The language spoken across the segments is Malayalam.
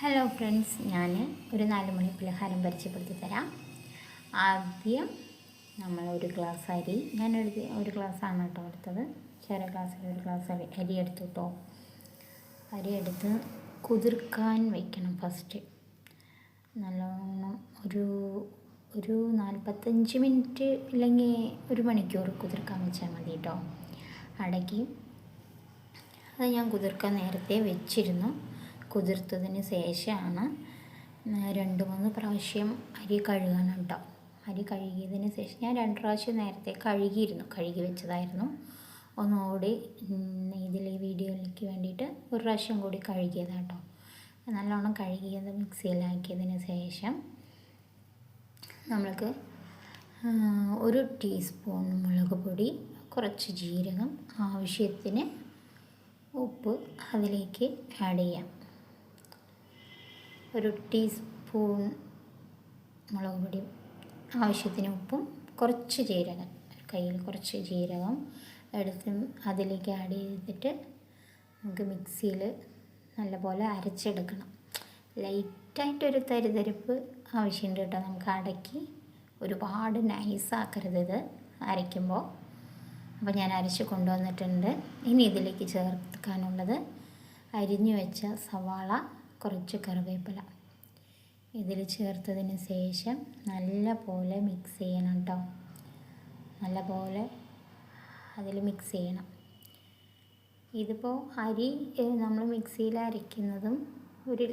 ഹലോ ഫ്രണ്ട്സ് ഞാൻ ഒരു നാല് മണി പലഹാരം പരിചയപ്പെടുത്തി തരാം ആദ്യം നമ്മൾ ഒരു ഗ്ലാസ് അരി ഞാൻ എടുത്ത് ഒരു ഗ്ലാസ്സാണ് കേട്ടോ എടുത്തത്. ചെറിയ ഗ്ലാസ്സിൽ ഒരു ഗ്ലാസ് അരി അരി എടുത്തു കേട്ടോ അരി എടുത്ത് കുതിർക്കാൻ വയ്ക്കണം ഫസ്റ്റ് നല്ലോണം ഒരു ഒരു നാൽപ്പത്തഞ്ച് മിനിറ്റ് ഇല്ലെങ്കിൽ ഒരു മണിക്കൂർ കുതിർക്കാൻ വെച്ചാൽ മതി കേട്ടോ അടക്കി. അത് ഞാൻ കുതിർക്കാൻ നേരത്തെ വെച്ചിരുന്നു. കുതിർത്തതിന് ശേഷമാണ് രണ്ട് മൂന്ന് പ്രാവശ്യം അരി കഴുകണം കേട്ടോ അരി കഴുകിയതിന് ശേഷം ഞാൻ രണ്ട് പ്രാവശ്യം നേരത്തെ കഴുകിയിരുന്നു കഴുകി വെച്ചതായിരുന്നു. ഒന്നുകൂടി ഇതിൽ വീഡിയോയിലേക്ക് വേണ്ടിയിട്ട് ഒരു പ്രാവശ്യം കൂടി കഴുകിയതാണ് കേട്ടോ നല്ലോണം കഴുകിയത് മിക്സിയിലാക്കിയതിന് ശേഷം നമ്മൾക്ക് ഒരു ടീസ്പൂൺ മുളക് പൊടി കുറച്ച് ജീരകം ആവശ്യത്തിന് ഉപ്പ് അതിലേക്ക് ആഡ് ചെയ്യാം. ഒരു ടീസ്പൂൺ മുളക് പൊടി ആവശ്യത്തിന് ഉപ്പും കുറച്ച് ജീരകം കയ്യിൽ കുറച്ച് ജീരകം എടുത്ത് അതിലേക്ക് ആഡ് ചെയ്തിട്ട് നമുക്ക് മിക്സിയിൽ നല്ലപോലെ അരച്ചെടുക്കണം. ലൈറ്റായിട്ടൊരു തരിതരിപ്പ് ആവശ്യമുണ്ട് കേട്ടോ. നമുക്ക് അടക്കി ഒരുപാട് നൈസാക്കരുത് ഇത് അരയ്ക്കുമ്പോൾ. അപ്പോൾ ഞാൻ അരച്ച് കൊണ്ടുവന്നിട്ടുണ്ട്. ഇനി ഇതിലേക്ക് ചേർക്കാനുള്ളത് അരിഞ്ഞു വെച്ച സവാള കുറച്ച് കറിവേപ്പില. ഇതിൽ ചേർത്തതിന് ശേഷം നല്ല പോലെ മിക്സ് ചെയ്യണം കേട്ടോ നല്ല പോലെ അതിൽ മിക്സ് ചെയ്യണം. ഇതിപ്പോൾ അരി നമ്മൾ മിക്സിയിൽ അരയ്ക്കുന്നതും ഒരു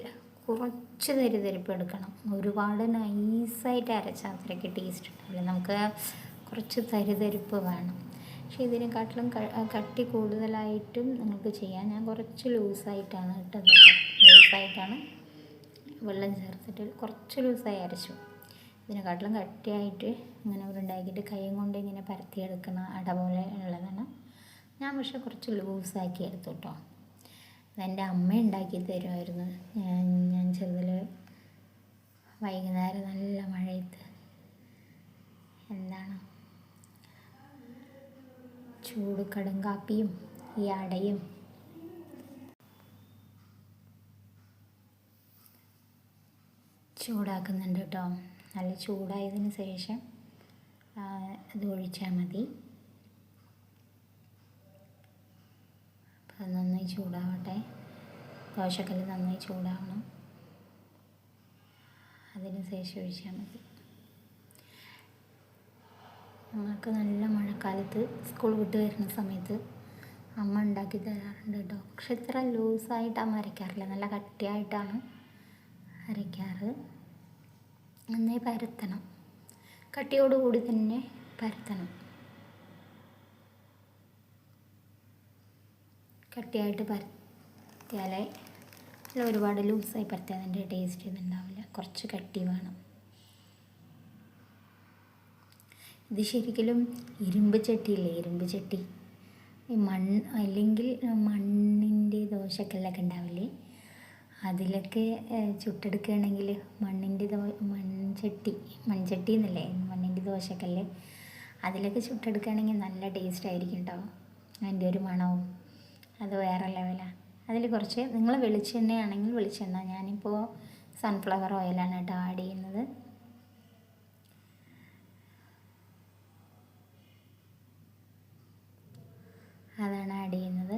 കുറച്ച് തരിതരിപ്പ് എടുക്കണം. ഒരുപാട് നൈസായിട്ട് അരച്ചാൽ അത്രയ്ക്ക് ടേസ്റ്റ് ഉണ്ടാവില്ല. നമുക്ക് കുറച്ച് തരിതരിപ്പ് വേണം. പക്ഷേ ഇതിനെക്കാട്ടിലും കട്ടി കൂടുതലായിട്ടും നിങ്ങൾക്ക് ചെയ്യാം. ഞാൻ കുറച്ച് ലൂസായിട്ടാണ് ഇട്ടത് ലൂസായിട്ടാണ് വെള്ളം ചേർത്തിട്ട് കുറച്ച് ലൂസായി അരച്ചു. ഇതിനെക്കാട്ടിലും കട്ടിയായിട്ട് ഇങ്ങനെ ഉണ്ടാക്കിയിട്ട് കൈ കൊണ്ട് ഇങ്ങനെ പരത്തിയെടുക്കുന്ന അട പോലെ ഉള്ളതാണ്. ഞാൻ പക്ഷെ കുറച്ച് ലൂസാക്കി എടുത്തു കേട്ടോ. അതെന്റെ അമ്മ ഉണ്ടാക്കി തരുമായിരുന്നു. ഞാൻ ഞാൻ ചെറുതിൽ വൈകുന്നേരം നല്ല മഴയത്ത് എന്താണ് ചൂട് കടുങ്കാപ്പിയും ഈ അടയും ചൂടാക്കുന്നുണ്ട് കേട്ടോ. നല്ല ചൂടായതിന് ശേഷം ഇത് ഒഴിച്ചാൽ മതി. അപ്പം നന്നായി ചൂടാവട്ടെ. ദോശക്കല്ല് നന്നായി ചൂടാവണം. അതിന് ശേഷം ഒഴിച്ചാൽ മതി. ഞങ്ങൾക്ക് നല്ല മഴക്കാലത്ത് സ്കൂൾ വിട്ട് വരുന്ന സമയത്ത് അമ്മ ഉണ്ടാക്കി തരാറുണ്ട് കേട്ടോ. പക്ഷെ ഇത്ര ലൂസായിട്ട് അമ്മ അരയ്ക്കാറില്ല. നല്ല കട്ടിയായിട്ടാണ് അരയ്ക്കാറ്. നന്നായി പരത്തണം. കട്ടിയോടുകൂടി തന്നെ പരത്തണം. കട്ടിയായിട്ട് പരത്തിയാലേ ഒരുപാട് ലൂസായി പരത്തിയാൽ അതിന്റെ ടേസ്റ്റ് ഇതുണ്ടാവില്ല. കുറച്ച് കട്ടി വേണം. ഇത് ശരിക്കും ഇരുമ്പ് ചട്ടിയില്ലേ? ഇരുമ്പ് ചട്ടി. ഈ മണ്ണ് അല്ലെങ്കിൽ മണ്ണിന്റെ ദോശക്കല്ലൊക്കെ ഉണ്ടാവില്ലേ? അതിലൊക്കെ ചുട്ടെടുക്കുകയാണെങ്കിൽ മണ്ണിന്റെ ദോ മൺചട്ടി മൺചട്ടി എന്നല്ലേ മണ്ണിന്റെ ദോശക്കല്ല് അതിലൊക്കെ ചുട്ടെടുക്കുകയാണെങ്കിൽ നല്ല ടേസ്റ്റ് ആയിരിക്കും കേട്ടോ അതിന്റെ ഒരു മണവും. അത് വേറെ ലെവലാണ് അതിൽ കുറച്ച് നിങ്ങൾ വെളിച്ചെണ്ണയാണെങ്കിൽ വെളിച്ചെണ്ണ. ഞാനിപ്പോൾ സൺഫ്ലവർ ഓയിലാണ് കേട്ടോ ആഡ് ചെയ്യുന്നത് അതാണ് ആഡ് ചെയ്യുന്നത്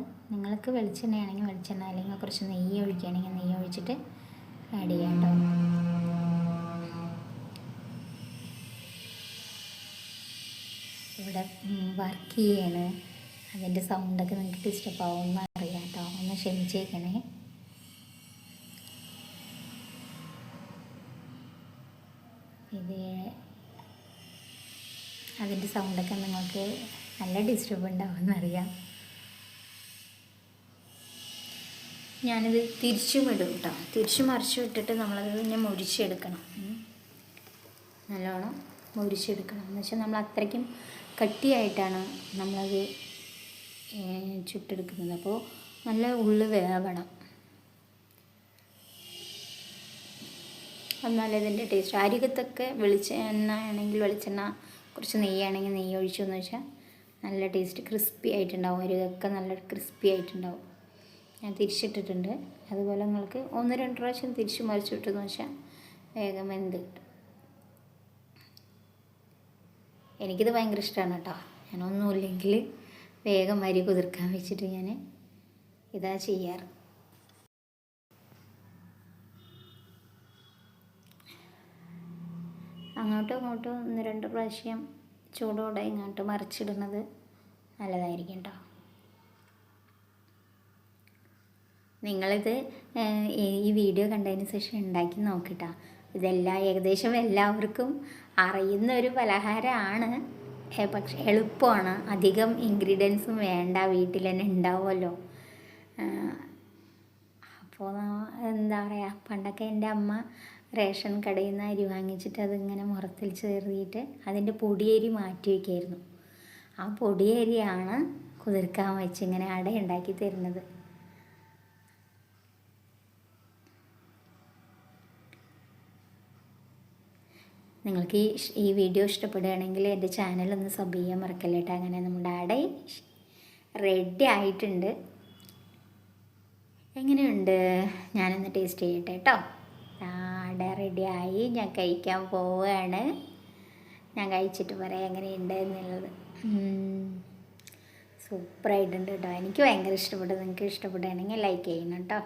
നിങ്ങൾക്ക് വെളിച്ചെണ്ണയാണെങ്കിൽ വെളിച്ചെണ്ണ അല്ലെങ്കിൽ കുറച്ച് നെയ്യ് ഒഴിക്കുകയാണെങ്കിൽ നെയ്യ് ഒഴിച്ചിട്ട് ആഡ് ചെയ്യാം ഇവിടെ വർക്ക് ചെയ്യാണ്. അതിന്റെ സൗണ്ടൊക്കെ നിങ്ങൾക്ക് ഡിസ്റ്റർബ് ആവുമെന്ന് അറിയാം കേട്ടോ ഒന്ന് ക്ഷമിച്ചേക്കണേ. ഇത് അതിന്റെ സൗണ്ടൊക്കെ നിങ്ങൾക്ക് നല്ല ഡിസ്റ്റർബ് ഉണ്ടാവുമെന്നറിയാം ഞാനിത് തിരിച്ചും ഇടും കേട്ടോ തിരിച്ചു മറിച്ചു വിട്ടിട്ട് നമ്മളത് പിന്നെ മുരിച്ചെടുക്കണം. നല്ലോണം മുരിച്ചെടുക്കണം. എന്ന് വെച്ചാൽ നമ്മൾ അത്രയ്ക്കും കട്ടിയായിട്ടാണ് നമ്മളത് ചുട്ടെടുക്കുന്നത്. അപ്പോൾ നല്ല ഉള്ളു വേവണം. എന്നാലേ ഇതിന്റെ ടേസ്റ്റ് അരികത്തൊക്കെ വെളിച്ചെണ്ണ ആണെങ്കിൽ വെളിച്ചെണ്ണ കുറച്ച് നെയ്യാണെങ്കിൽ നെയ്യ് ഒഴിച്ചു എന്ന് വെച്ചാൽ നല്ല ടേസ്റ്റ് ക്രിസ്പി ആയിട്ടുണ്ടാവും. അരികൊക്കെ നല്ല ക്രിസ്പി ആയിട്ടുണ്ടാവും. ഞാൻ തിരിച്ചിട്ടിട്ടുണ്ട്. അതുപോലെ നിങ്ങൾക്ക് ഒന്ന് രണ്ട് പ്രാവശ്യം തിരിച്ച് മറിച്ചിട്ടെന്ന് വെച്ചാൽ വേഗം വെന്ത് കിട്ടും. എനിക്കിത് ഭയങ്കര ഇഷ്ടമാണ് കേട്ടോ. ഞാനൊന്നുമില്ലെങ്കിൽ വേഗം അരി കുതിർക്കാൻ വെച്ചിട്ട് ഞാൻ ഇതാ ചെയ്യാറ്. അങ്ങോട്ടും ഇങ്ങോട്ടും ഒന്ന് രണ്ട് പ്രാവശ്യം ചൂടോടെ ഇങ്ങോട്ട് മറിച്ചിടുന്നത് നല്ലതായിരിക്കും കേട്ടോ. നിങ്ങളിത് ഈ വീഡിയോ കണ്ടതിന് ശേഷം ഉണ്ടാക്കി നോക്കിട്ടാ. ഇതെല്ലാം ഏകദേശം എല്ലാവർക്കും അറിയുന്ന ഒരു പലഹാരമാണ് പക്ഷെ എളുപ്പമാണ്. അധികം ഇൻഗ്രീഡിയൻസും വേണ്ട. വീട്ടിൽ തന്നെ ഉണ്ടാവുമല്ലോ അപ്പോൾ എന്താ പറയുക പണ്ടൊക്കെ എന്റെ അമ്മ റേഷൻ കടയിൽ നിന്ന് അരി വാങ്ങിച്ചിട്ട് അതിങ്ങനെ മുറത്തിൽ ചേർത്തിട്ട് അതിന്റെ പൊടിയരി മാറ്റി വയ്ക്കായിരുന്നു. ആ പൊടിയരിയാണ് കുതിർക്കാൻ വെച്ച് ഇങ്ങനെ അട ഉണ്ടാക്കി തരുന്നത്. നിങ്ങൾക്ക് ഈ ഈ വീഡിയോ ഇഷ്ടപ്പെടുകയാണെങ്കിൽ എന്റെ ചാനൽ ഒന്ന് സബ് ചെയ്യാൻ മറക്കല്ലേ കേട്ടോ അങ്ങനെ നമ്മുടെ അട റെഡി ആയിട്ടുണ്ട്. എങ്ങനെയുണ്ട്? ഞാനൊന്ന് ടേസ്റ്റ് ചെയ്യട്ടെ കേട്ടോ അട റെഡിയായി ഞാൻ കഴിക്കാൻ പോവുകയാണ്. ഞാൻ കഴിച്ചിട്ട് പറയാം എങ്ങനെയുണ്ട് എന്നുള്ളത്. സൂപ്പറായിട്ടുണ്ട് കേട്ടോ എനിക്ക് ഭയങ്കര ഇഷ്ടപ്പെട്ടു. നിങ്ങൾക്ക് ഇഷ്ടപ്പെടുകയാണെങ്കിൽ ലൈക്ക് ചെയ്യണം കേട്ടോ